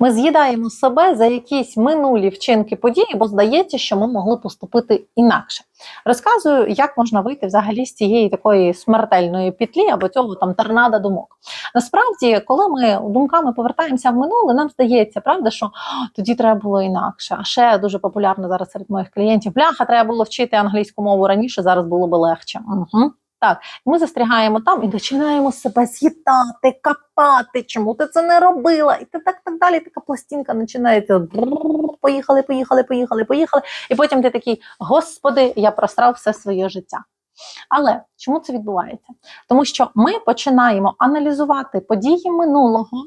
Ми з'їдаємо себе за якісь минулі вчинки події, бо здається, що ми могли поступити інакше. Розказую, як можна вийти взагалі з цієї такої смертельної петлі або цього там торнадо думок. Насправді, коли ми думками повертаємося в минуле, нам здається, правда, що тоді треба було інакше. А ще дуже популярно зараз серед моїх клієнтів. Бляха, треба було вчити англійську мову раніше, зараз було би легше. Угу. Так, ми застрягаємо там і починаємо себе з'їдати, капати. Чому ти це не робила? І так, так далі. Така пластинка починається. Поїхали, поїхали, поїхали, поїхали. І потім ти такий: Господи, я просрав все своє життя. Але чому це відбувається? Тому що ми починаємо аналізувати події минулого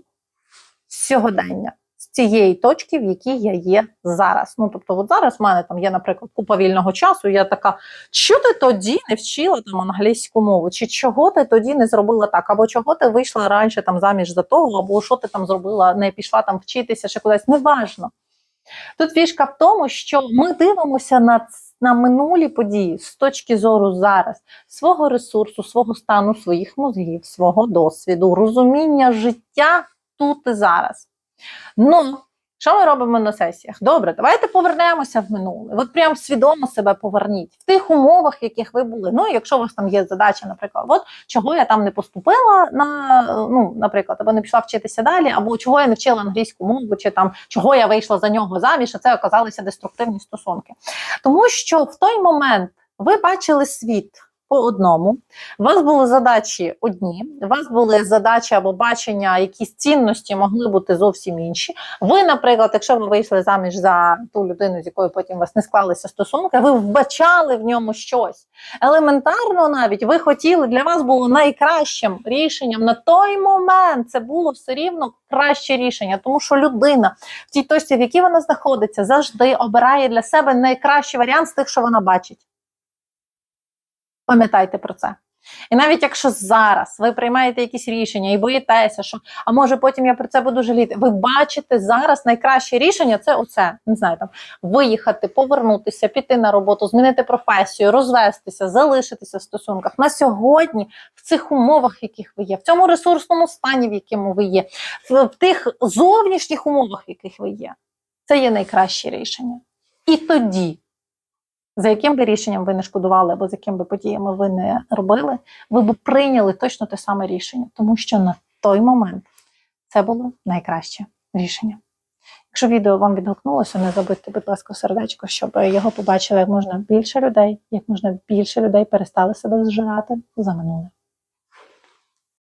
сьогодення. Цієї точки, в якій я є зараз. Ну тобто, от зараз в мене там є, наприклад, купа вільного часу. Я така, що ти тоді не вчила там англійську мову? Чи чого ти тоді не зробила так? Або чого ти вийшла раніше там заміж за того, або що ти там зробила, не пішла там вчитися чи кудись? Неважно. Тут фішка в тому, що ми дивимося на, на минулі події з точки зору зараз, свого ресурсу, свого стану, своїх мозгів, свого досвіду, розуміння життя тут і зараз. Ну, що ми робимо на сесіях? Добре, давайте повернемося в минуле. От прям свідомо себе поверніть в тих умовах, в яких ви були. Ну, якщо у вас там є задача, наприклад, от чого я там не поступила на ну, наприклад, або не пішла вчитися далі, або чого я не вчила англійську мову, чи там чого я вийшла за нього заміж, а це оказалися деструктивні стосунки. Тому що в той момент ви бачили світ. По одному, у вас були задачі одні, у вас були задачі або бачення, якісь цінності могли бути зовсім інші. Ви, наприклад, якщо ви вийшли заміж за ту людину, з якою потім у вас не склалися стосунки, ви вбачали в ньому щось. Елементарно, навіть ви хотіли, для вас було найкращим рішенням на той момент. Це було все рівно краще рішення, тому що людина в тій точці, в якій вона знаходиться, завжди обирає для себе найкращий варіант з тих, що вона бачить. Пам'ятайте про це. І навіть якщо зараз ви приймаєте якісь рішення і боїтеся, що а може потім я про це буду жаліти, ви бачите зараз найкраще рішення це оце. Не знаю, там виїхати, повернутися, піти на роботу, змінити професію, розвестися, залишитися в стосунках на сьогодні, в цих умовах, в яких ви є, в цьому ресурсному стані, в якому ви є, в, в тих зовнішніх умовах, в яких ви є. Це є найкраще рішення. І тоді за яким би рішенням ви не шкодували, або з яким би подіями ви не робили, ви б прийняли точно те саме рішення, тому що на той момент це було найкраще рішення. Якщо відео вам відгукнулося, не забудьте, будь ласка, сердечко, щоб його побачили як можна більше людей, як можна більше людей перестали себе зжирати за минуле.